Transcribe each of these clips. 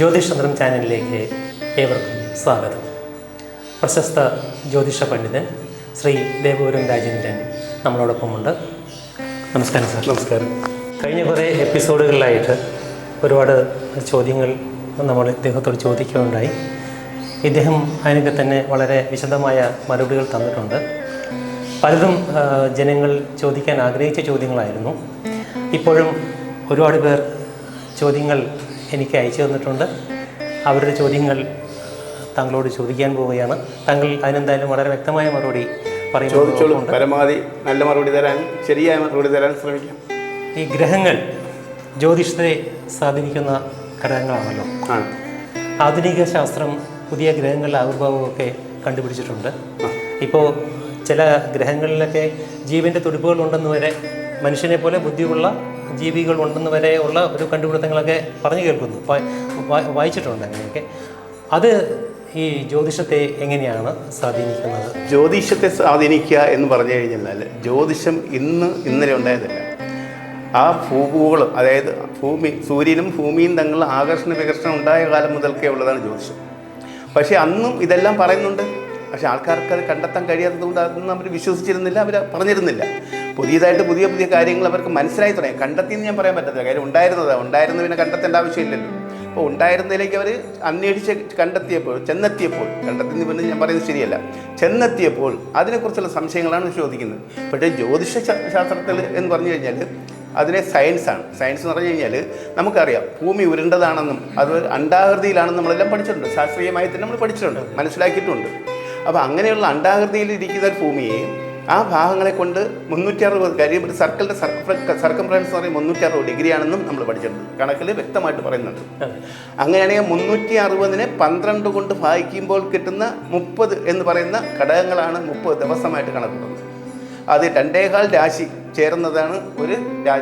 ജ്യോതിഷതന്ത്രം ചാനലിലേക്ക് ഏവർക്കും സ്വാഗതം. പ്രശസ്ത ജ്യോതിഷ പണ്ഡിതൻ ശ്രീ ദേവപുരം രാജേന്ദ്രൻ നമ്മളോടൊപ്പമുണ്ട്. നമസ്കാരം സാർ. നമസ്കാരം. കഴിഞ്ഞ കുറേ എപ്പിസോഡുകളിലായിട്ട് ഒരുപാട് ചോദ്യങ്ങൾ നമ്മൾ ഇദ്ദേഹത്തോട് ചോദിക്കുകയുണ്ടായി. ഇദ്ദേഹം അതിനൊക്കെ തന്നെ വളരെ വിശദമായ മറുപടികൾ തന്നിട്ടുണ്ട്. പലതും ജനങ്ങൾ ചോദിക്കാൻ ആഗ്രഹിച്ച ചോദ്യങ്ങളായിരുന്നു. ഇപ്പോഴും ഒരുപാട് പേർ ചോദ്യങ്ങൾ എനിക്ക് അയച്ചു തന്നിട്ടുണ്ട്. അവരുടെ ചോദ്യങ്ങൾ താങ്കളോട് ചോദിക്കാൻ പോവുകയാണ്. താങ്കൾ അതിനെന്തായാലും വളരെ വ്യക്തമായ മറുപടി ചോദിച്ചോളൂ. പരമാവധി നല്ല മറുപടി തരാൻ ശരിയായ മറുപടി തരാൻ ശ്രമിക്കാം. ഈ ഗ്രഹങ്ങൾ ജ്യോതിഷത്തെ സ്വാധീനിക്കുന്ന ഘടകങ്ങളാണല്ലോ. ആധുനിക ശാസ്ത്രം പുതിയ ഗ്രഹങ്ങളുടെ ആവിർഭാവമൊക്കെ കണ്ടുപിടിച്ചിട്ടുണ്ട്. ഇപ്പോൾ ചില ഗ്രഹങ്ങളിലൊക്കെ ജീവന്റെ തുടിപ്പുകൾ ഉണ്ടെന്ന് വരെ മനുഷ്യനെ പോലെ ബുദ്ധിയുള്ള ജീവികൾ ഉണ്ടെന്ന് വരെ ഉള്ള ഒരു കണ്ടുപിടുത്തങ്ങളൊക്കെ പറഞ്ഞു കേൾക്കുന്നു. വായിച്ചിട്ടുണ്ട് അങ്ങനെയൊക്കെ. അത് ഈ ജ്യോതിഷത്തെ എങ്ങനെയാണ് സ്വാധീനിക്കുന്നത്? ജ്യോതിഷത്തെ സ്വാധീനിക്കുക എന്ന് പറഞ്ഞു കഴിഞ്ഞാൽ ജ്യോതിഷം ഇന്ന് ഇന്നലെ ഉണ്ടായതല്ല. ആ ഭൂപൂകളും അതായത് ഭൂമി സൂര്യനും ഭൂമിയും തമ്മിൽ ആകർഷണ വികർഷണം ഉണ്ടായ കാലം മുതൽക്കേ ഉള്ളതാണ് ജ്യോതിഷം. പക്ഷേ അന്നും ഇതെല്ലാം പറയുന്നുണ്ട്. പക്ഷെ ആൾക്കാർക്ക് അത് കണ്ടെത്താൻ കഴിയാത്തതുകൊണ്ട് അതൊന്നും അവർ വിശ്വസിച്ചിരുന്നില്ല അവർ പറഞ്ഞിരുന്നില്ല. പുതിയതായിട്ട് പുതിയ പുതിയ കാര്യങ്ങൾ അവർക്ക് മനസ്സിലായി തുടങ്ങി. കണ്ടെത്തിയെന്ന് ഞാൻ പറയാൻ പറ്റത്തില്ല. കാര്യം ഉണ്ടായിരുന്നതാണ് ഉണ്ടായിരുന്നു പിന്നെ കണ്ടെത്തേണ്ട ആവശ്യമില്ലല്ലോ. അപ്പോൾ ഉണ്ടായിരുന്നതിലേക്ക് അവർ അന്വേഷിച്ച് കണ്ടെത്തിയപ്പോൾ ചെന്നെത്തിയപ്പോൾ കണ്ടെത്തി പിന്നെ ഞാൻ പറയുന്നത് ശരിയല്ല. ചെന്നെത്തിയപ്പോൾ അതിനെക്കുറിച്ചുള്ള സംശയങ്ങളാണ് ചോദിക്കുന്നത്. പക്ഷേ ജ്യോതിഷ ശാസ്ത്രത്തിൽ എന്ന് പറഞ്ഞു കഴിഞ്ഞാൽ അതിനെ സയൻസാണ് സയൻസ് എന്ന് പറഞ്ഞു കഴിഞ്ഞാൽ നമുക്കറിയാം ഭൂമി ഉരുണ്ടതാണെന്നും അത് അണ്ടാകൃതിയിലാണെന്നും നമ്മളെല്ലാം പഠിച്ചിട്ടുണ്ട്. ശാസ്ത്രീയമായി തന്നെ നമ്മൾ പഠിച്ചിട്ടുണ്ട് മനസ്സിലാക്കിയിട്ടുണ്ട്. അപ്പോൾ അങ്ങനെയുള്ള അണ്ടാകൃതിയിൽ ഇരിക്കുന്ന ഒരു ഭൂമിയെ ആ ഭാഗങ്ങളെ കൊണ്ട് മുന്നൂറ്റി അറുപത് കാര്യം ഒരു സർക്കിളിന്റെ സർക്കംഫറൻസ് എന്ന് പറയുന്നത് മുന്നൂറ്റി അറുപത് ഡിഗ്രിയാണെന്നും നമ്മൾ പഠിച്ചിട്ടുണ്ട്. കണക്കിൽ വ്യക്തമായിട്ട് പറയുന്നുണ്ട്. അങ്ങനെയാണെങ്കിൽ മുന്നൂറ്റി അറുപതിനെ പന്ത്രണ്ട് കൊണ്ട് ഭാഗിക്കുമ്പോൾ കിട്ടുന്ന മുപ്പത് എന്ന് പറയുന്ന ഘടകങ്ങളാണ് മുപ്പത് ദിവസമായിട്ട് കണക്കുള്ളത്. അത് രണ്ടേകാൽ രാശി ചേർന്നതാണ് ഒരു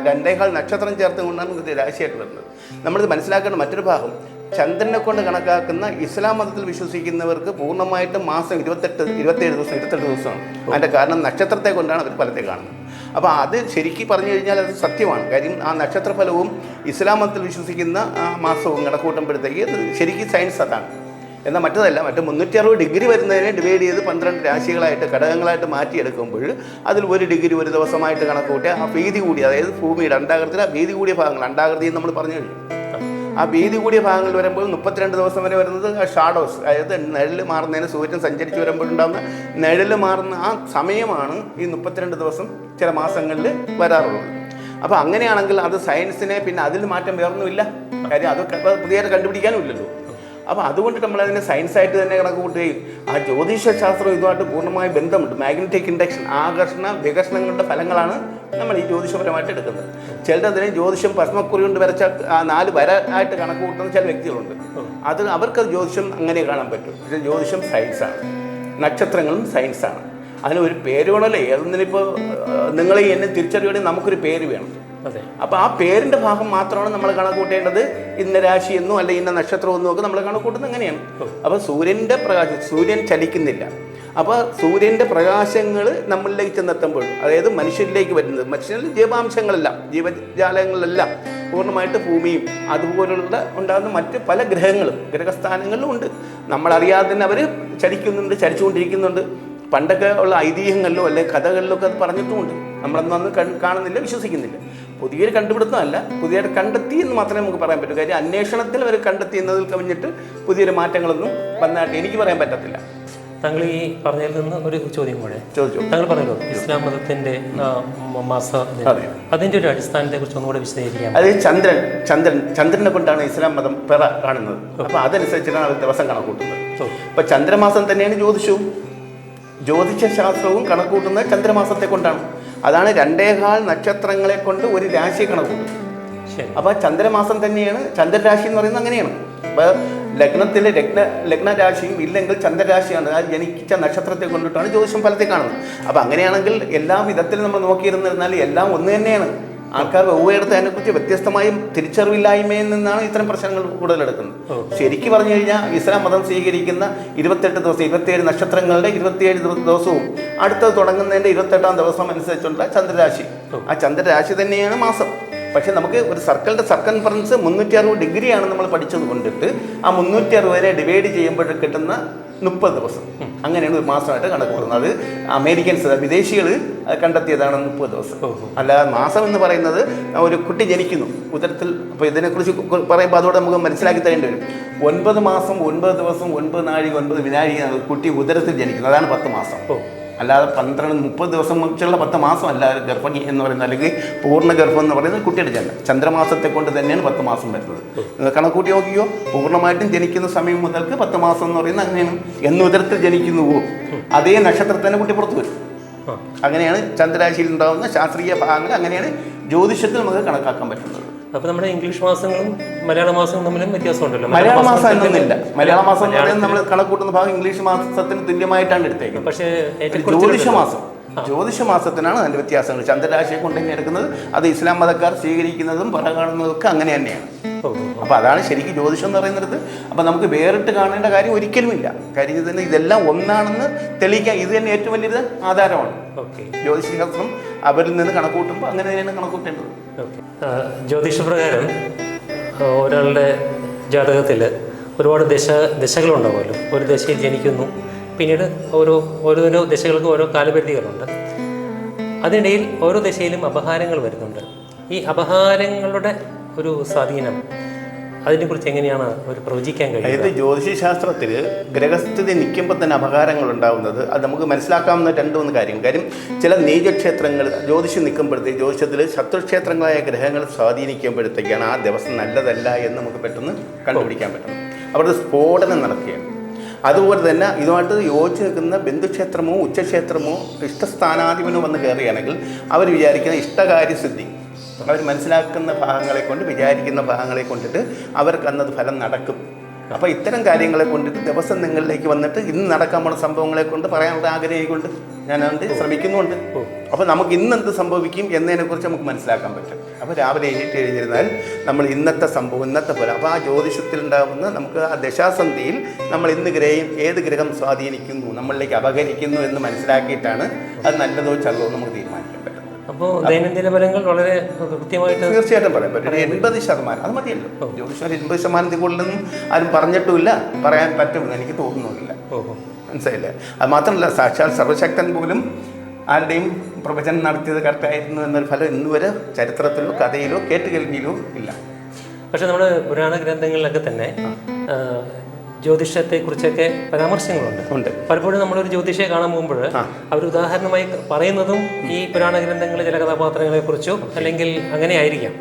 രണ്ടേകാൽ നക്ഷത്രം ചേർത്തുകൊണ്ടാണ് ഇത് രാശിയായിട്ട് വരുന്നത്. നമ്മളിത് മനസ്സിലാക്കേണ്ട മറ്റൊരു ഭാഗം ചന്ദ്രനെ കൊണ്ട് കണക്കാക്കുന്ന ഇസ്ലാം മതത്തിൽ വിശ്വസിക്കുന്നവർക്ക് പൂർണമായിട്ടും മാസം ഇരുപത്തെട്ട് ഇരുപത്തേഴ് ദിവസം ഇരുപത്തെട്ട് ദിവസമാണ്. അതിന്റെ കാരണം നക്ഷത്രത്തെ കൊണ്ടാണ് അവർ ഫലത്തെ കാണുന്നത്. അപ്പോൾ അത് ശരിക്കും പറഞ്ഞു കഴിഞ്ഞാൽ അത് സത്യമാണ്. കാര്യം ആ നക്ഷത്രഫലവും ഇസ്ലാം മതത്തിൽ വിശ്വസിക്കുന്ന മാസവും കണക്കൂട്ടുമ്പോഴത്തേക്ക് ശരിക്കും സയൻസ് അതാണ്. എന്നാൽ മറ്റതല്ല മറ്റേ മുന്നൂറ്റി അറുപത് ഡിഗ്രി വരുന്നതിനെ ഡിവൈഡ് ചെയ്ത് പന്ത്രണ്ട് രാശികളായിട്ട് ഘടകങ്ങളായിട്ട് മാറ്റിയെടുക്കുമ്പോൾ അതിൽ ഒരു ഡിഗ്രി ഒരു ദിവസമായിട്ട് കണക്കൂട്ടി ആ ഭീതി കൂടി അതായത് ഭൂമിയുടെ അണ്ടാകൃതിയിൽ ആ ഭീതി കൂടിയ ഭാഗങ്ങൾ അണ്ടാകൃതി എന്ന് നമ്മൾ പറഞ്ഞു കഴിഞ്ഞു. ആ ഭീതി കൂടിയ ഭാഗങ്ങളിൽ വരുമ്പോൾ മുപ്പത്തിരണ്ട് ദിവസം വരെ വരുന്നത് ഷാഡോസ് അതായത് നിഴൽ മാറുന്നതിന് സൂര്യൻ സഞ്ചരിച്ച് വരുമ്പോഴുണ്ടാകുന്ന നിഴൽ മാറുന്ന ആ സമയമാണ് ഈ മുപ്പത്തിരണ്ട് ദിവസം ചില മാസങ്ങളിൽ വരാറുള്ളത്. അപ്പോൾ അങ്ങനെയാണെങ്കിൽ അത് സയൻസിനെ പിന്നെ അതിൽ മാറ്റം വേറൊന്നുമില്ല. കാര്യം അതൊക്കെ പുതിയതായിട്ട് കണ്ടുപിടിക്കാനും ഇല്ലല്ലോ അപ്പോൾ അതുകൊണ്ട് നമ്മൾ അതിനെ സയൻസായിട്ട് തന്നെ കണക്ക് കൂട്ടുകയും ആ ജ്യോതിഷ ശാസ്ത്രം ഇതുമായിട്ട് പൂർണമായ ബന്ധമുണ്ട്. മാഗ്നറ്റിക് ഇൻഡക്ഷൻ ആകർഷണ വികർഷണങ്ങളുടെ ഫലങ്ങളാണ് നമ്മൾ ഈ ജ്യോതിഷപരമായിട്ട് എടുക്കുന്നത്. ചിലരതിനെ ജ്യോതിഷം ഭസ്മക്കുറി കൊണ്ട് വരച്ച ആ നാല് വര ആയിട്ട് കണക്ക് കൂട്ടുന്ന ചില വ്യക്തികളുണ്ട്. അത് അവർക്ക് ജ്യോതിഷം അങ്ങനെ കാണാൻ പറ്റും. പക്ഷേ ജ്യോതിഷം സയൻസാണ് നക്ഷത്രങ്ങളും സയൻസാണ് അതിന് ഒരു പേര് വേണമല്ലോ? ഏതൊന്നിനിപ്പോൾ നിങ്ങളെ എന്നെ തിരിച്ചറിയുകയാണെങ്കിൽ നമുക്കൊരു പേര് വേണം. അതെ. അപ്പോൾ ആ പേരിന്റെ ഭാഗം മാത്രമാണ് നമ്മൾ കണക്കൂട്ടേണ്ടത് ഇന്ന രാശി എന്നോ അല്ലെ ഇന്ന നക്ഷത്രം എന്നോ ഒക്കെ നമ്മൾ കണക്കൂട്ടുന്നത് അങ്ങനെയാണ്. അപ്പോൾ സൂര്യന്റെ പ്രകാശം സൂര്യൻ ചലിക്കുന്നില്ല. അപ്പോൾ സൂര്യന്റെ പ്രകാശങ്ങൾ നമ്മളിലേക്ക് ചെന്നെത്തുമ്പോൾ അതായത് മനുഷ്യരിലേക്ക് വരുന്നത് മനുഷ്യരിൽ ജീവാംശങ്ങളെല്ലാം ജീവജാലങ്ങളെല്ലാം പൂർണമായിട്ട് ഭൂമിയും അതുപോലുള്ള ഉണ്ടാകുന്ന മറ്റ് പല ഗ്രഹങ്ങളും ഗ്രഹസ്ഥാനങ്ങളും ഉണ്ട്. നമ്മളറിയാതെ തന്നെ അവർ ചലിക്കുന്നുണ്ട് ചലിച്ചുകൊണ്ടിരിക്കുന്നുണ്ട്. പണ്ടൊക്കെ ഉള്ള ഐതിഹ്യങ്ങളിലോ അല്ലെങ്കിൽ കഥകളിലോ ഒക്കെ അത് പറഞ്ഞിട്ടുമുണ്ട്. നമ്മളൊന്നും അന്ന് കണ് കാണുന്നില്ല വിശ്വസിക്കുന്നില്ല. പുതിയൊരു കണ്ടുപിടുത്തമല്ല പുതിയൊരു കണ്ടെത്തി എന്ന് മാത്രമേ നമുക്ക് പറയാൻ പറ്റൂ. കാര്യം അന്വേഷണത്തിൽ അവർ കണ്ടെത്തി എന്നതിൽ കവിഞ്ഞിട്ട് പുതിയൊരു മാറ്റങ്ങളൊന്നും വന്നായിട്ട് എനിക്ക് പറയാൻ പറ്റത്തില്ല. താങ്കൾ ഈ പറഞ്ഞതിൽ നിന്ന് ഒരു ചോദ്യം കൂടെ. താങ്കൾ പറഞ്ഞല്ലോ ഇസ്ലാം മതത്തിന്റെ മാസ അതിന്റെ ഒരു അടിസ്ഥാനത്തെ കുറിച്ച് ഒന്നുകൂടെ വിശദീകരിക്കാം. അത് ചന്ദ്രൻ ചന്ദ്രൻ ചന്ദ്രനെ കൊണ്ടാണ് ഇസ്ലാം മതം പിറ കാണുന്നത്. അപ്പൊ അതനുസരിച്ചാണ് അവർ ദിവസം കണക്കൂട്ടുന്നത്. അപ്പൊ ചന്ദ്രമാസം തന്നെയാണ് ജ്യോതിഷവും ജ്യോതിഷ ശാസ്ത്രവും കണക്കൂട്ടുന്നത് ചന്ദ്രമാസത്തെ കൊണ്ടാണ്. അതാണ് രണ്ടേകാൽ നക്ഷത്രങ്ങളെ കൊണ്ട് ഒരു രാശി കണക്കൂട്ടുന്നത്. അപ്പൊ ചന്ദ്രമാസം തന്നെയാണ് ചന്ദ്രരാശി എന്ന് പറയുന്നത് അങ്ങനെയാണ്. അപ്പോൾ ലഗ്നത്തിൽ ലഗ്ന ലഗ്നരാശിയും ഇല്ലെങ്കിൽ ചന്ദ്രരാശിയാണ്. ആ ജനിച്ച നക്ഷത്രത്തെ കൊണ്ടിട്ടാണ് ജ്യോതിഷം ഫലത്തെ കാണുന്നത്. അപ്പോൾ അങ്ങനെയാണെങ്കിൽ എല്ലാ വിധത്തിലും നമ്മൾ നോക്കിയിരുന്നിരുന്നാൽ എല്ലാം ഒന്ന് തന്നെയാണ്. ആൾക്കാർ വെവ്വേടുത്ത് അതിനെക്കുറിച്ച് വ്യത്യസ്തമായും തിരിച്ചറിവില്ലായ്മയിൽ നിന്നാണ് ഇത്തരം പ്രശ്നങ്ങൾ കൂടുതലെടുക്കുന്നത്. ശരിക്കും പറഞ്ഞു കഴിഞ്ഞാൽ ഇസ്ലാം മതം സ്വീകരിക്കുന്ന ഇരുപത്തെട്ട് ദിവസം ഇരുപത്തിയേഴ് നക്ഷത്രങ്ങളുടെ ഇരുപത്തിയേഴ് ദിവ- ദിവസവും. അടുത്തത് തുടങ്ങുന്നതിന്റെ ഇരുപത്തെട്ടാം ദിവസം അനുസരിച്ചുള്ള ചന്ദ്രരാശി. ആ ചന്ദ്രരാശി തന്നെയാണ് മാസം. പക്ഷേ നമുക്ക് ഒരു സർക്കിളിന്റെ സർക്കൻഫറൻസ് മുന്നൂറ്റി അറുപത് ഡിഗ്രിയാണ് നമ്മൾ പഠിച്ചത് കൊണ്ടിട്ട് ആ മുന്നൂറ്റി അറുപതിനെ ഡിവൈഡ് ചെയ്യുമ്പോൾ കിട്ടുന്ന മുപ്പത് ദിവസം. അങ്ങനെയാണ് ഒരു മാസമായിട്ട് കണക്ക് കൂടുന്നത് അത് അമേരിക്കൻസ് വിദേശികൾ കണ്ടെത്തിയതാണ് മുപ്പത് ദിവസം. അല്ല അല്ലാതെ മാസം എന്ന് പറയുന്നത് ഒരു കുട്ടി ജനിക്കുന്നു. ഉത്തരത്തിൽ അപ്പോൾ ഇതിനെക്കുറിച്ച് പറയുമ്പോൾ അതോടെ നമുക്ക് മനസ്സിലാക്കി തരേണ്ടി വരും. ഒൻപത് മാസം ഒൻപത് ദിവസം ഒൻപത് നാഴിക ഒൻപത് വിനാഴിക കുട്ടി ഉദരത്തിൽ ജനിക്കുന്നു. അതാണ് പത്ത് മാസം. അല്ലാതെ പന്ത്രണ്ട് മുപ്പത് ദിവസം വെച്ചുള്ള പത്ത് മാസം അല്ല ഗർഭിണി എന്ന് പറയുന്നത്. അല്ലെങ്കിൽ പൂർണ ഗർഭം എന്ന് പറയുന്നത് കുട്ടിയുടെ ജനനം ചന്ദ്രമാസത്തെ കൊണ്ട് തന്നെയാണ് പത്ത് മാസം വരുന്നത്. കണക്കൂട്ടി നോക്കിയോ പൂർണമായിട്ടും ജനിക്കുന്ന സമയം മുതൽക്ക് പത്ത് മാസം എന്ന് പറയുന്നത് അങ്ങനെയാണ്. എന്ന് ഉദരത്തിൽ ജനിക്കുന്നുവോ അതേ നക്ഷത്രത്തിന് കുട്ടി പുറത്തു വരും. അങ്ങനെയാണ് ചന്ദ്രരാശിയിൽ ഉണ്ടാകുന്ന ശാസ്ത്രീയ ഭാഗങ്ങൾ. അങ്ങനെയാണ് ജ്യോതിഷത്തിൽ നമുക്ക് കണക്കാക്കാൻ പറ്റുന്നത്. അപ്പൊ നമ്മുടെ ഇംഗ്ലീഷ് മാസങ്ങളും മലയാള മാസങ്ങളും തമ്മിലും വ്യത്യാസമുണ്ടല്ലോ. മലയാള മാസം എന്നൊന്നില്ല മലയാള മാസം എന്ന് പറയുന്നത് നമ്മൾ കണക്കൂട്ടുന്ന ഭാഗം ഇംഗ്ലീഷ് മാസത്തിന് തുല്യമായിട്ടാണ് എടുത്തേക്കുന്നത്. പക്ഷേ ജ്യോതിഷ മാസം. ജ്യോതിഷ മാസത്തിനാണ് അതിന്റെ വ്യത്യാസങ്ങൾ. ചന്ദ്രരാശിയെ കൊണ്ട് തന്നെ എടുക്കുന്നത്. അത് ഇസ്ലാം മതക്കാർ സ്വീകരിക്കുന്നതും പറ കാണുന്നതും ഒക്കെ അങ്ങനെ തന്നെയാണ്. അപ്പോൾ അതാണ് ശരിക്കും ജ്യോതിഷം എന്ന് പറയുന്നത്. അപ്പോൾ നമുക്ക് വേറിട്ട് കാണേണ്ട കാര്യം ഒരിക്കലുമില്ല. കാര്യം തന്നെ ഇതെല്ലാം ഒന്നാണെന്ന് തെളിയിക്കാൻ ഇത് തന്നെ ഏറ്റവും വലിയത് ആധാരമാണ്. ജ്യോതിഷ ജ്യോതിഷശാസ്ത്രം അവരിൽ നിന്ന് കണക്കൂട്ടുമ്പോൾ അങ്ങനെ തന്നെയാണ് കണക്കൂട്ടേണ്ടത് ജ്യോതിഷപ്രകാരം ഒരാളുടെ ജാതകത്തിൽ ഒരുപാട് ദശ ദശകളുണ്ടാവുമല്ലോ ഒരു ദശയിൽ ജനിക്കുന്നു പിന്നീട് ഓരോ ഓരോരോ ദശകൾക്ക് ഓരോ കാലപരിധികളുണ്ട്. അതിനിടയിൽ ഓരോ ദശയിലും അപഹാരങ്ങൾ വരുന്നുണ്ട്. ഈ അപഹാരങ്ങളുടെ ഒരു സ്വാധീനം അതിനെക്കുറിച്ച് എങ്ങനെയാണ് ഒരു പ്രവചിക്കാൻ കഴിയുന്നത് അതായത് ജ്യോതിഷശാസ്ത്രത്തിൽ ഗ്രഹസ്ഥിതി നിൽക്കുമ്പോൾ തന്നെ അപകാരങ്ങൾ ഉണ്ടാകുന്നത് അത് നമുക്ക് മനസ്സിലാക്കാവുന്ന രണ്ട് മൂന്ന് കാര്യം കാര്യം ചില നീചക്ഷേത്രങ്ങൾ ജ്യോതിഷം നിൽക്കുമ്പോഴത്തേക്ക് ജ്യോതിഷത്തിൽ ശത്രുക്ഷേത്രങ്ങളായ ഗ്രഹങ്ങൾ സ്വാധീനിക്കുമ്പോഴത്തേക്കാണ് ആ ദിവസം നല്ലതല്ല എന്ന് നമുക്ക് പെട്ടെന്ന് കണ്ടുപിടിക്കാൻ പറ്റും അവിടെ സ്ഫോടനം നടക്കുകയാണ്. അതുപോലെ തന്നെ ഇതുമായിട്ട് യോജിച്ച് നിൽക്കുന്ന ബന്ധുക്ഷേത്രമോ ഉച്ചക്ഷേത്രമോ ഇഷ്ടസ്ഥാനാധിപനോ വന്ന് കയറുകയാണെങ്കിൽ അവർ വിചാരിക്കുന്ന ഇഷ്ടകാര്യസിദ്ധി അവർ മനസ്സിലാക്കുന്ന ഭാഗങ്ങളെ കൊണ്ട് വിചാരിക്കുന്ന ഭാഗങ്ങളെ കൊണ്ടിട്ട് അവർക്ക് അന്നത് ഫലം നടക്കും. അപ്പോൾ ഇത്തരം കാര്യങ്ങളെ കൊണ്ടിട്ട് ദിവസം നിങ്ങളിലേക്ക് വന്നിട്ട് ഇന്ന് നടക്കാൻ പോണ സംഭവങ്ങളെ കൊണ്ട് പറയാനുള്ള ആഗ്രഹിക്കൊണ്ട് ഞാൻ അതുകൊണ്ട് ശ്രമിക്കുന്നുണ്ട്. അപ്പോൾ നമുക്ക് ഇന്ന് എന്ത് സംഭവിക്കും എന്നതിനെക്കുറിച്ച് നമുക്ക് മനസ്സിലാക്കാൻ പറ്റും. അപ്പോൾ രാവിലെ എണീറ്റ് കഴിഞ്ഞിരുന്നാൽ നമ്മൾ ഇന്നത്തെ സംഭവം ഇന്നത്തെ പോലെ. അപ്പോൾ ആ ജ്യോതിഷത്തിൽ ഉണ്ടാകുന്ന നമുക്ക് ആ ദശാസന്ധിയിൽ നമ്മൾ ഇന്ന് ഗ്രഹം ഏത് ഗ്രഹം സ്വാധീനിക്കുന്നു നമ്മളിലേക്ക് അപകരിക്കുന്നു എന്ന് മനസ്സിലാക്കിയിട്ടാണ് അത് നല്ലതോ ചള്ളതോ നമുക്ക് പറ്റുന്നത് അപ്പോൾ ദൈനംദിന ഫലങ്ങൾ വളരെ കൃത്യമായിട്ട് തീർച്ചയായിട്ടും പറയാൻ പറ്റും. എൺപത് ശതമാനം. അത് മതിയല്ലോ. ജ്യോതിഷം എൺപത് ശതമാനത്തിൽ കൂടുതലൊന്നും ആരും പറഞ്ഞിട്ടുമില്ല. പറയാൻ പറ്റുമെന്ന് എനിക്ക് തോന്നുന്നില്ല മനസ്സിലായില്ലേ? അത് മാത്രമല്ല സാക്ഷാൽ സർവശക്തൻ പോലും ആരുടെയും പ്രവചനം നടത്തിയത് കറക്റ്റായിരുന്നു എന്നൊരു ഫലം ഇന്നുവരെ ചരിത്രത്തിലോ കഥയിലോ കേട്ടുകേൾവിയിലോ ഇല്ല. പക്ഷെ നമ്മുടെ പുരാണ ഗ്രന്ഥങ്ങളിലൊക്കെ തന്നെ ജ്യോതിഷത്തെക്കുറിച്ചൊക്കെ പരാമർശങ്ങളുണ്ട്. ഉണ്ട്. പലപ്പോഴും നമ്മളൊരു ജ്യോതിഷയെ കാണാൻ പോകുമ്പോൾ അവർ ഉദാഹരണമായി പറയുന്നതും ഈ പുരാണ ഗ്രന്ഥങ്ങളിലെ ചില കഥാപാത്രങ്ങളെ കുറിച്ചോ അല്ലെങ്കിൽ അങ്ങനെ ആയിരിക്കാം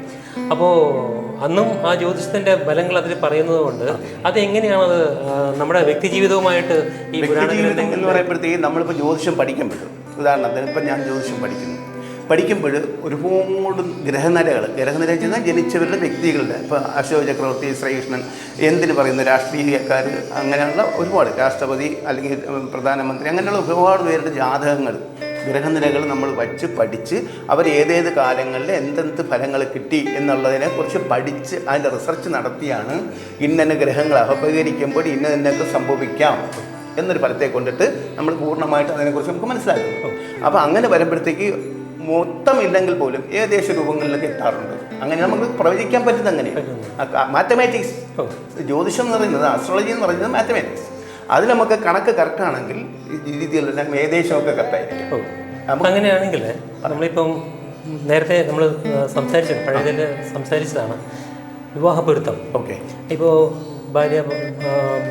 അപ്പോൾ അന്നും ആ ജ്യോതിഷത്തിന്റെ ബലങ്ങൾ അതിൽ പറയുന്നത് കൊണ്ട് അത് എങ്ങനെയാണ് അത് നമ്മുടെ വ്യക്തി ജീവിതവുമായിട്ട് ഈ പുരാണ ഗ്രന്ഥങ്ങൾ പറയുമ്പോഴത്തേക്ക് നമ്മളിപ്പോൾ ജ്യോതിഷം പഠിക്കാൻ പറ്റും. ഉദാഹരണത്തിന് ഇപ്പം ഞാൻ ജ്യോതിഷം പഠിക്കുന്നു. പഠിക്കുമ്പോൾ ഒരുപാട് ഗ്രഹനിരകൾ. ഗ്രഹനിര വെച്ചാൽ ജനിച്ചവരുടെ വ്യക്തികളുടെ ഇപ്പോൾ അശോക ചക്രവർത്തി ശ്രീകൃഷ്ണൻ എന്തിന് പറയുന്ന രാഷ്ട്രീയക്കാർ അങ്ങനെയുള്ള ഒരുപാട് രാഷ്ട്രപതി അല്ലെങ്കിൽ പ്രധാനമന്ത്രി അങ്ങനെയുള്ള ഒരുപാട് പേരുടെ ജാതകങ്ങൾ ഗ്രഹനിരകൾ നമ്മൾ വച്ച് പഠിച്ച് അവർ ഏതേത് കാലങ്ങളിൽ എന്തെന്ത് ഫലങ്ങൾ കിട്ടി എന്നുള്ളതിനെ കുറിച്ച് പഠിച്ച് അതിന്റെ റിസർച്ച് നടത്തിയാണ് ഇന്നെ ഗ്രഹങ്ങൾ അപകരിക്കുമ്പോൾ ഇന്ന ഇന്നൊക്കെ സംഭവിക്കാം എന്നൊരു ഫലത്തെ കൊണ്ടിട്ട് നമ്മൾ പൂർണമായിട്ട് അതിനെക്കുറിച്ച് നമുക്ക് മനസ്സിലാക്കും. അപ്പോൾ അങ്ങനെ വരുമ്പോഴത്തേക്ക് മൊത്തം ഇല്ലെങ്കിൽ പോലും ഏകദേശ രൂപങ്ങളിലൊക്കെ എത്താറുണ്ട്. അങ്ങനെ നമുക്ക് പ്രവചിക്കാൻ പറ്റുന്നത് അങ്ങനെയാണ്. മാത്തമാറ്റിക്സ് ജ്യോതിഷം എന്ന് പറയുന്നത് ആസ്ട്രോളജി എന്ന് പറയുന്നത് മാത്തമാറ്റിക്സ് അതിൽ നമുക്ക് കണക്ക് കറക്റ്റ് ആണെങ്കിൽ ഈ രീതിയിലെല്ലാം ഏകദേശമൊക്കെ കറക്റ്റായിരിക്കും അങ്ങനെയാണെങ്കിൽ നമ്മളിപ്പം നേരത്തെ നമ്മൾ സംസാരിച്ചു പഴയതിൽ സംസാരിച്ചതാണ് വിവാഹ പൊരുത്തം ഓക്കെ. ഇപ്പോൾ ഭാര്യ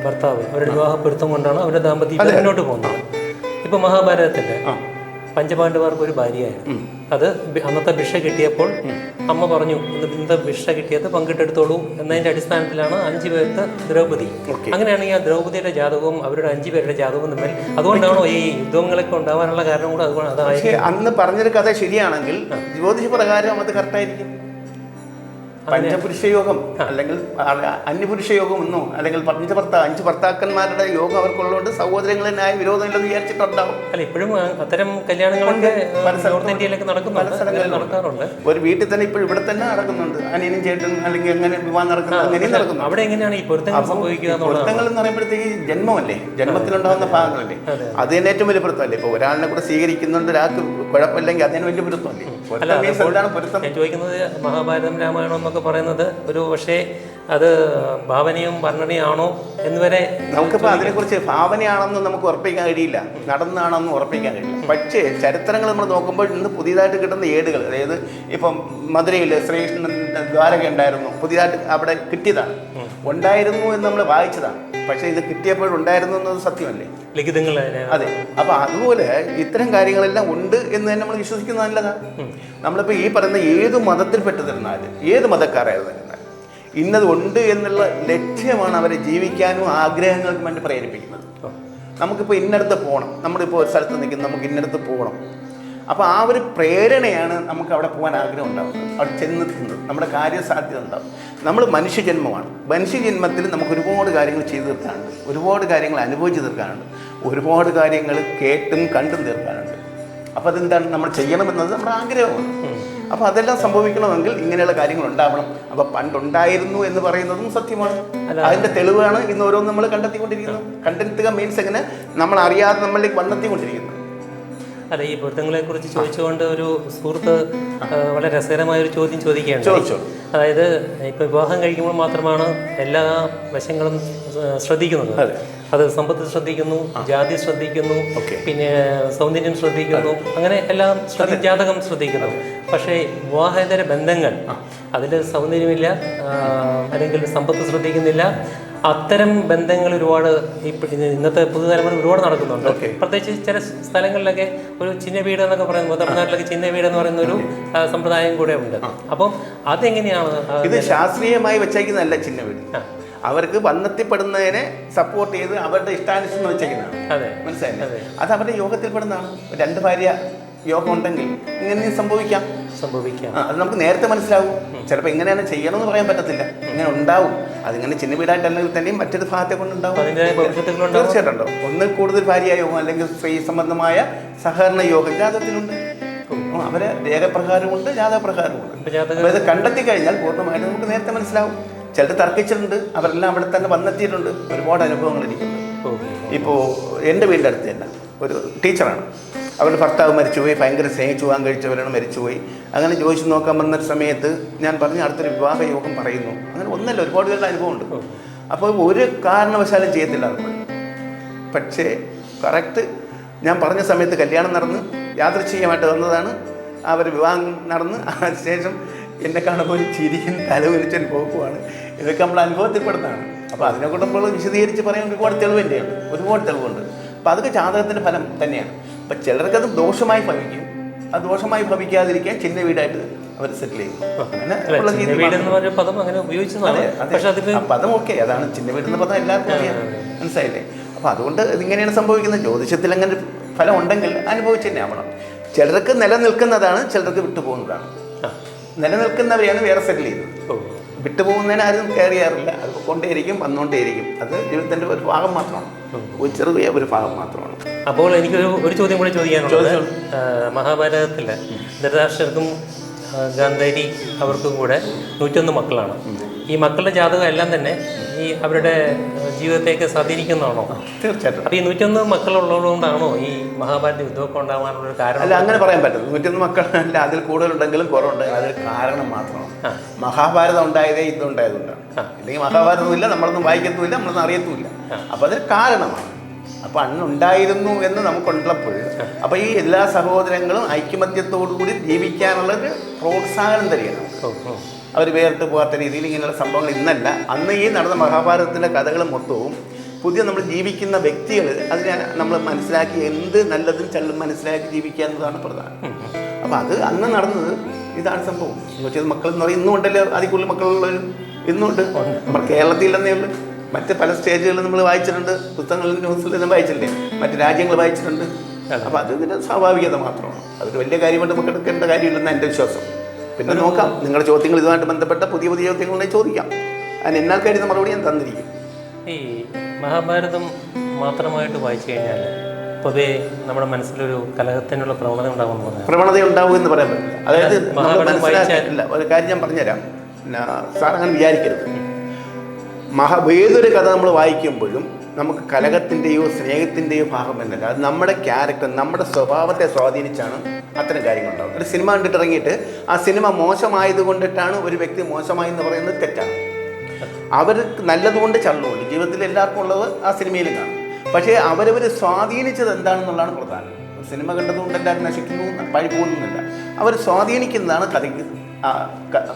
ഭർത്താവ് അവരുടെ വിവാഹപ്പൊരുത്തം കൊണ്ടാണ് അവരുടെ ദാമ്പത്യം മുന്നോട്ട് പോകുന്നത്. ഇപ്പോൾ മഹാഭാരതത്തിന്റെ ആ. പഞ്ചപാണ്ഡവർക്ക് ഒരു ഭാര്യയായിരുന്നു. അത് അന്നത്തെ ഭിക്ഷ കിട്ടിയപ്പോൾ അമ്മ പറഞ്ഞു "ഇത് ഇന്നത്തെ ഭിക്ഷ കിട്ടിയത് പങ്കിട്ടെടുത്തോളൂ. എന്നതിന്റെ അടിസ്ഥാനത്തിലാണ് അഞ്ചു പേർക്ക് ദ്രൗപദി. അങ്ങനെയാണെങ്കിൽ ആ ദ്രൗപദിയുടെ ജാതകവും അവരുടെ അഞ്ചു പേരുടെ ജാതകവും തമ്മിൽ. അതുകൊണ്ടാണോ ഈ യുദ്ധങ്ങളൊക്കെ ഉണ്ടാവാനുള്ള കാരണം കൂടെ അതുകൊണ്ട് അതായത് അന്ന് പറഞ്ഞൊരു കഥ ശരിയാണെങ്കിൽ ജ്യോതിഷ പ്രകാരം അത് കറക്റ്റായിരിക്കും പഞ്ചപുരുഷ യോഗം അല്ലെങ്കിൽ അന്യപുരുഷ യോഗം എന്നോ അല്ലെങ്കിൽ പഞ്ച ഭർത്താ അഞ്ച് ഭർത്താക്കന്മാരുടെ യോഗം അവർക്കുള്ളതുകൊണ്ട് സഹോദരങ്ങളായ വിരോധമില്ലെന്ന് വിചാരിച്ചിട്ടുണ്ടാവും. അല്ല ഇപ്പോഴും അത്തരം കല്യാണങ്ങളൊക്കെ പല സ്ഥലങ്ങളിലൊക്കെ ഇന്ത്യയിലൊക്കെ നടക്കുന്നുണ്ട്. സ്ഥലങ്ങളിലും നടക്കാറുണ്ട്. ഒരു വീട്ടിൽ തന്നെ ഇപ്പോൾ ഇവിടെ തന്നെ നടക്കുന്നുണ്ട്. അനിയനും ചേട്ടൻ അല്ലെങ്കിൽ അങ്ങനെ വിവാഹം നടക്കുന്നത് അങ്ങനെയും നടക്കുന്നു അവിടെ എങ്ങനെയാണ് ഈ പൊരുത്തങ്ങൾ സംഭവിക്കുക പൊരുത്തങ്ങൾ എന്ന് പറയുമ്പോഴത്തേക്ക് ജന്മമല്ലേ? ജന്മത്തിലുണ്ടാകുന്ന ഭാഗങ്ങളല്ലേ? അത് തന്നെ ഏറ്റവും വലിയ പൊരുത്തമല്ലേ? ഇപ്പോൾ ഒരാളിനെ കൂടെ സ്വീകരിക്കുന്നുണ്ട് ഒരാൾക്ക് കുഴപ്പമില്ലെങ്കിൽ അതിന് വലിയ പൊരുത്തമല്ലേ? ചോദിക്കുന്നത് മഹാഭാരതം രാമായണം എന്നൊക്കെ പറയുന്നത് ഒരു പക്ഷേ അത് ഭാവനയും വർണനയാണോ എന്നുവരെ നമുക്കിപ്പോൾ അതിനെക്കുറിച്ച് ഭാവനയാണെന്ന് നമുക്ക് ഉറപ്പിക്കാൻ കഴിയില്ല. നടന്നാണെന്ന് ഉറപ്പിക്കാൻ കഴിയില്ല. പക്ഷേ ചരിത്രങ്ങൾ നമ്മൾ നോക്കുമ്പോൾ ഇന്ന് പുതിയതായിട്ട് കിട്ടുന്ന ഏടുകൾ അതായത് ഇപ്പം മധുരയിൽ ശ്രീകൃഷ്ണൻ ദ്വാരക ഉണ്ടായിരുന്നു. പുതിയതായിട്ട് അവിടെ കിട്ടിയതാണ്. ഉണ്ടായിരുന്നു എന്ന് നമ്മൾ വായിച്ചതാണ്. പക്ഷേ ഇത് കിട്ടിയപ്പോഴുണ്ടായിരുന്നു എന്നത് സത്യമല്ലേ? ലിഖിതങ്ങൾ അതെ. അപ്പൊ അതുപോലെ ഇത്തരം കാര്യങ്ങളെല്ലാം ഉണ്ട് എന്ന് തന്നെ നമ്മൾ വിശ്വസിക്കുന്നത് നല്ലതാണ് നമ്മളിപ്പോൾ ഈ പറയുന്ന ഏത് മതത്തിൽപ്പെട്ടിരുന്നാലും ഏത് മതക്കാരായിരുന്നാലും ഇന്നത് ഉണ്ട് എന്നുള്ള ലക്ഷ്യമാണ് അവരെ ജീവിക്കാനും ആഗ്രഹങ്ങൾക്കും വേണ്ടി പ്രേരിപ്പിക്കുന്നത്. നമുക്കിപ്പോൾ ഇന്നടത്ത് പോകണം നമ്മളിപ്പോൾ ഒരു സ്ഥലത്ത് നിൽക്കുന്നു നമുക്ക് ഇന്നടത്ത് പോകണം അപ്പോൾ ആ ഒരു പ്രേരണയാണ് നമുക്ക് അവിടെ പോകാൻ ആഗ്രഹം ഉണ്ടാവുന്നത്. അവിടെ ചെന്നെത്തുന്നത് നമ്മുടെ കാര്യസാധ്യത ഉണ്ടാവും. നമ്മൾ മനുഷ്യജന്മമാണ്. മനുഷ്യജന്മത്തിൽ നമുക്ക് ഒരുപാട് കാര്യങ്ങൾ ചെയ്തു തീർക്കാനുണ്ട്. ഒരുപാട് കാര്യങ്ങൾ അനുഭവിച്ച് തീർക്കാനുണ്ട്. ഒരുപാട് കാര്യങ്ങൾ കേട്ടും കണ്ടും തീർക്കാനുണ്ട്. അപ്പോൾ അതെന്താണ്? നമ്മൾ ചെയ്യണമെന്നത് നമ്മുടെ ആഗ്രഹമാണ്. അപ്പോൾ അതെല്ലാം സംഭവിക്കണമെങ്കിൽ ഇങ്ങനെയുള്ള കാര്യങ്ങൾ ഉണ്ടാവണം. അപ്പോൾ പണ്ടുണ്ടായിരുന്നു എന്ന് പറയുന്നതും സത്യമാണ്. അതിന്റെ തെളിവാണ് ഇന്ന് ഓരോന്ന് നമ്മൾ കണ്ടെത്തിക്കൊണ്ടിരിക്കുന്നത് കണ്ടെത്തുക മീൻസ് എങ്ങനെ? നമ്മൾ അറിയാതെ നമ്മളിലേക്ക് വന്നെത്തിക്കൊണ്ടിരിക്കുന്നത് അല്ല ഈ പൊരുത്തങ്ങളെ കുറിച്ച് ചോദിച്ചുകൊണ്ട് ഒരു സുഹൃത്ത് വളരെ രസകരമായ ഒരു ചോദ്യം ചോദിക്കുകയാണ്. അതായത് ഇപ്പൊ വിവാഹം കഴിക്കുമ്പോൾ മാത്രമാണ് എല്ലാ വശങ്ങളും ശ്രദ്ധിക്കുന്നത്. അതെ. സമ്പത്ത് ശ്രദ്ധിക്കുന്നു ജാതി ശ്രദ്ധിക്കുന്നു. പിന്നെ സൗന്ദര്യം ശ്രദ്ധിക്കുന്നു അങ്ങനെ എല്ലാം ജാതകം ശ്രദ്ധിക്കുന്നു. പക്ഷേ വിവാഹേതര ബന്ധങ്ങൾ അതിൽ സൗന്ദര്യമില്ല അല്ലെങ്കിൽ സമ്പത്ത് ശ്രദ്ധിക്കുന്നില്ല അത്തരം ബന്ധങ്ങൾ ഒരുപാട് ഇന്നത്തെ പുതുതലമുറ ഒരുപാട് നടക്കുന്നുണ്ട്. പ്രത്യേകിച്ച് ചില സ്ഥലങ്ങളിലൊക്കെ ഒരു ചിന്ന വീട് എന്നൊക്കെ പറയുമ്പോൾ തമിഴ്നാട്ടിലൊക്കെ ചിന്ന വീട് എന്ന് പറയുന്ന ഒരു സമ്പ്രദായം കൂടെ ഉണ്ട്. അപ്പം അതെങ്ങനെയാണ് ഇത് ശാസ്ത്രീയമായി വെച്ചേക്കുന്നതല്ല ചിന്ന വീട്. അവർക്ക് വന്നെത്തിപ്പെടുന്നതിനെ സപ്പോർട്ട് ചെയ്ത് അവരുടെ ഇഷ്ടാനുസരണം വെച്ചേക്കുന്നതാണ്. അതെ. മനസ്സിലായില്ലേ? അത് അവരുടെ യോഗത്തിൽപ്പെടുന്നതാണ്. രണ്ട് ഭാര്യ യോഗം ഉണ്ടെങ്കിൽ ഇങ്ങനെ സംഭവിക്കാം. സംഭവിക്കാം. അത് നമുക്ക് നേരത്തെ മനസ്സിലാവും. ചിലപ്പോൾ ഇങ്ങനെയാണ് ചെയ്യണമെന്ന് പറയാൻ പറ്റത്തില്ല. ഇങ്ങനെ ഉണ്ടാവും. അതിങ്ങനെ ചിന്ന വീടായിട്ടല്ലെങ്കിൽ തന്നെയും മറ്റൊരു ഭാഗത്തെ കൊണ്ടുണ്ടാവും. തീർച്ചയായിട്ടും ഉണ്ടാവും. ഒന്നിൽ കൂടുതൽ ഭാര്യ യോഗം അല്ലെങ്കിൽ സ്ത്രീ സംബന്ധമായ സഹകരണ യോഗം ജാതത്തിലുണ്ട് അവരെ രേഖപ്രകാരമുണ്ട് ജാതകപ്രകാരമുണ്ട്. ജാതക അപ്പോൾ ഇത് കണ്ടെത്തി കഴിഞ്ഞാൽ പൂർണമായിട്ട് നമുക്ക് നേരത്തെ മനസ്സിലാവും. ചിലർ തർക്കിച്ചിട്ടുണ്ട് അവരെല്ലാം അവിടെ തന്നെ വന്നെത്തിയിട്ടുണ്ട്. ഒരുപാട് അനുഭവങ്ങൾ എനിക്കുണ്ട് ഇപ്പോൾ എന്റെ വീടിന്റെ അടുത്ത് തന്നെ ഒരു ടീച്ചറാണ്. അവരുടെ ഭർത്താവ് മരിച്ചുപോയി ഭയങ്കര സ്നേഹിച്ചു പോകാൻ കഴിച്ചവരാണ് മരിച്ചുപോയി. അങ്ങനെ ചോദിച്ചു നോക്കാൻ വന്ന സമയത്ത് ഞാൻ പറഞ്ഞു അടുത്തൊരു വിവാഹ യോഗം പറയുന്നു. അങ്ങനെ ഒന്നല്ല ഒരുപാട് പേരുടെ അനുഭവമുണ്ട്. അപ്പോൾ ഒരു കാരണവശാലും ചെയ്യത്തില്ല പക്ഷേ കറക്റ്റ് ഞാൻ പറഞ്ഞ സമയത്ത് കല്യാണം നടന്ന് യാദൃച്ഛികമായിട്ട് വന്നതാണ് അവർ വിവാഹം നടന്ന് അതിനുശേഷം എന്നെ കാണുമ്പോൾ ചിരിയും തലവലിച്ചൊരു പോക്കുമാണ്. ഇതൊക്കെ നമ്മൾ അനുഭവത്തിൽപ്പെടുന്നതാണ്. അപ്പോൾ അതിനെക്കൊണ്ട് നമ്മൾ വിശദീകരിച്ച് പറയാൻ ഒരുപാട് തെളിവ് തന്നെയുണ്ട്. ഒരുപാട് തെളിവുണ്ട്. അപ്പോൾ അതൊക്കെ ജാതകത്തിന്റെ ഫലം തന്നെയാണ്. അപ്പം ചിലർക്കത് ദോഷമായി ഭവിക്കും. ആ ദോഷമായി ഭവിക്കാതിരിക്കാൻ ചിന്ന വീടായിട്ട് അവർ സെറ്റിൽ ചെയ്യും. അങ്ങനെ വീട് പദം അങ്ങനെ ഉപയോഗിച്ചതാണ് പദം ഓക്കെ അതാണ് ചിന്ന എന്ന പദം എല്ലാവർക്കും അറിയാം. മനസ്സിലായില്ലേ? അപ്പോൾ അതുകൊണ്ട് ഇതിങ്ങനെയാണ് സംഭവിക്കുന്നത്. ജ്യോതിഷത്തിൽ അങ്ങനെ ഫലം ഉണ്ടെങ്കിൽ അനുഭവിച്ച് തന്നെ ആവണം. ചിലർക്ക് നിലനിൽക്കുന്നതാണ് ചിലർക്ക് വിട്ടുപോകുന്നതാണ്. നിലനിൽക്കുന്നവരെയാണ് വേറെ സെറ്റിൽ ചെയ്യുന്നത്. വിട്ടുപോകുന്നതിന് ആരും കെയർ ചെയ്യാറില്ല അത് കൊണ്ടേയിരിക്കും വന്നുകൊണ്ടേയിരിക്കും. അത് ജീവിതത്തിന്റെ ഒരു ഭാഗം മാത്രമാണ്. ഒരു ചെറിയ ഒരു ഭാഗം മാത്രമാണ്. അപ്പോൾ എനിക്കൊരു ഒരു ചോദ്യം കൂടി ചോദിക്കാനുള്ളത്. മഹാഭാരതത്തിലെ ധൃതരാഷ്ട്രർക്കും ഗാന്ധാരി അവർക്കും കൂടെ നൂറ്റൊന്ന് മക്കളാണ്. ഈ മക്കളുടെ ജാതകം എല്ലാം തന്നെ ഈ അവരുടെ ജീവിതത്തേക്ക് സ്വാധീനിക്കുന്നതാണോ? തീർച്ചയായിട്ടും. അപ്പോൾ ഈ നൂറ്റൊന്ന് മക്കളുള്ളതുകൊണ്ടാണോ ഈ മഹാഭാരത യുദ്ധമൊക്കെ ഉണ്ടാകാനുള്ള ഒരു അല്ല അങ്ങനെ പറയാൻ പറ്റും നൂറ്റൊന്ന് മക്കളല്ല അതിൽ കൂടുതലുണ്ടെങ്കിലും കുറവുണ്ടെങ്കിലും അതിൽ കാരണം മാത്രമാണ്. മഹാഭാരതം ഉണ്ടായതേ യുദ്ധം ഉണ്ടായതുകൊണ്ടാണ് അല്ലെങ്കിൽ മഹാഭാരതമില്ല നമ്മളൊന്നും വായിക്കത്തുമില്ല നമ്മളൊന്നും അറിയത്തുമില്ല. അപ്പോൾ അതൊരു കാരണമാണ്. അപ്പോൾ അന്നുണ്ടായിരുന്നു എന്ന് നമുക്കുള്ളപ്പോൾ അപ്പോൾ ഈ എല്ലാ സഹോദരങ്ങളും ഐക്യമത്യത്തോടു കൂടി ജീവിക്കാനുള്ള ഒരു പ്രോത്സാഹനം തരികയാണ്. അവർ വേറിട്ട് പോകാത്ത രീതിയിൽ ഇങ്ങനെയുള്ള സംഭവങ്ങൾ ഇന്നല്ല. അന്ന് ഈ നടന്ന മഹാഭാരതത്തിന്റെ കഥകൾ മൊത്തവും പുതിയ നമ്മൾ ജീവിക്കുന്ന വ്യക്തികൾ അതിനെ നമ്മൾ മനസ്സിലാക്കി എന്ത് നല്ലതും ചള്ളും മനസ്സിലാക്കി ജീവിക്കുക എന്നതാണ് പ്രധാനം. അപ്പോൾ അത് അന്ന് നടന്നത് ഇതാണ് സംഭവം. മക്കൾ എന്ന് പറയും ഇന്നും ഉണ്ടല്ലോ അതിൽ കൂടുതൽ മക്കളുള്ളവരും ഇന്നുണ്ട്. നമ്മൾ കേരളത്തിൽ ഉള്ളു. മറ്റ് പല സ്റ്റേജുകളിൽ നമ്മൾ വായിച്ചിട്ടുണ്ട്. പുസ്തകങ്ങളിൽ ന്യൂസിലും വായിച്ചിട്ടുണ്ട് മറ്റ് രാജ്യങ്ങൾ വായിച്ചിട്ടുണ്ട്. അപ്പോൾ അത് ഇതിന്റെ സ്വാഭാവികത മാത്രമാണ്. അതൊരു വലിയ കാര്യമായിട്ട് നമുക്ക് എടുക്കേണ്ട കാര്യമില്ലെന്ന് എന്റെ വിശ്വാസം. പിന്നെ നോക്കാം. നിങ്ങളുടെ ചോദ്യങ്ങൾ ഇതുമായിട്ട് ബന്ധപ്പെട്ട പുതിയ പുതിയ ചോദ്യങ്ങളെ ചോദിക്കാം. അതിന് എന്നാൽ കാര്യം മറുപടി ഞാൻ തന്നിരിക്കും. ഈ മഹാഭാരതം മാത്രമായിട്ട് വായിച്ചു കഴിഞ്ഞാൽ പൊതുവെ നമ്മുടെ മനസ്സിലൊരു കലഹത്തിനുള്ള പ്രവണത ഉണ്ടാവും പ്രവണത ഉണ്ടാവും എന്ന് പറയാൻ പറ്റില്ല. അതായത് ഒരു കാര്യം ഞാൻ പറഞ്ഞുതരാം. സാർ അങ്ങനെ വിചാരിക്കരുത്. മഹാ ഏതൊരു കഥ നമ്മൾ വായിക്കുമ്പോഴും നമുക്ക് കലകത്തിന്റെയോ സ്നേഹത്തിന്റെയോ ഭാഗം എന്നല്ല. അത് നമ്മുടെ ക്യാരക്ടർ നമ്മുടെ സ്വഭാവത്തെ സ്വാധീനിച്ചാണ് അത്തരം കാര്യങ്ങൾ ഉണ്ടാകുന്നത് ഒരു സിനിമ കണ്ടിട്ട് ഇറങ്ങിയിട്ട് ആ സിനിമ മോശമായത് കൊണ്ടിട്ടാണ് ഒരു വ്യക്തി മോശമായി എന്ന് പറയുന്നത് തെറ്റാണ്. അവർ നല്ലതുകൊണ്ട് ചള്ളുണ്ട് ജീവിതത്തിൽ എല്ലാവർക്കും ഉള്ളത് ആ സിനിമയിലും കാണും. പക്ഷേ അവരവർ സ്വാധീനിച്ചത് എന്താണെന്നുള്ളതാണ് പ്രധാനം. സിനിമ കണ്ടതുകൊണ്ട് എല്ലാവരും നശിക്കുന്നു പഴി പോകുന്നില്ല അവർ സ്വാധീനിക്കുന്നതാണ് കഥയ്ക്ക്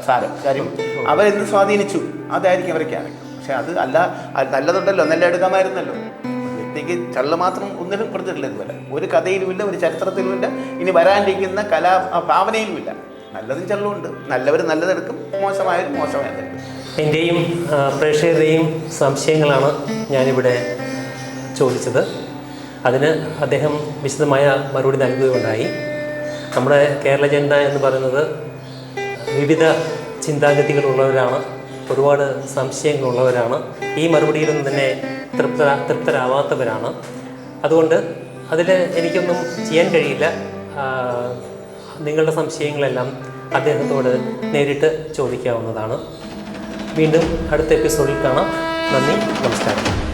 സാരം കാര്യം. അവരെന്ത് സ്വാധീനിച്ചു? അതായിരിക്കും അവരെ ക്യാരക്ടർ പക്ഷെ അത് അല്ല നല്ലതുണ്ടല്ലോ നല്ല എടുക്കാമായിരുന്നല്ലോ. വ്യക്തിക്ക് ചള്ള മാത്രം ഒന്നിലും കൊടുത്തിട്ടില്ല ഇതുവരെ. ഒരു കഥയിലുമില്ല ഒരു ചരിത്രത്തിലുമില്ല ഇനി വരാനിരിക്കുന്ന കലാ ഭാവനയിലുമില്ല. നല്ലതും ചള്ളുണ്ട് നല്ലവർ നല്ലതെടുക്കും മോശമായവരും മോശമായതെടുക്കും. എന്റെയും പ്രേക്ഷകരുടെയും സംശയങ്ങളാണ് ഞാനിവിടെ ചോദിച്ചത്. അതിന് അദ്ദേഹം വിശദമായ മറുപടി നൽകുകയുണ്ടായി. നമ്മുടെ കേരള ജനത എന്ന് പറയുന്നത് വിവിധ ചിന്താഗതികളുള്ളവരാണ്. ഒരുപാട് സംശയങ്ങളുള്ളവരാണ്. ഈ മറുപടിയിലൊന്നും തന്നെ തൃപ്ത തൃപ്തരാവാത്തവരാണ്. അതുകൊണ്ട് അതിൽ എനിക്കൊന്നും ചെയ്യാൻ കഴിയില്ല. നിങ്ങളുടെ സംശയങ്ങളെല്ലാം അദ്ദേഹത്തോട് നേരിട്ട് ചോദിക്കാവുന്നതാണ്. വീണ്ടും അടുത്ത എപ്പിസോഡിൽ കാണാം. നന്ദി നമസ്കാരം.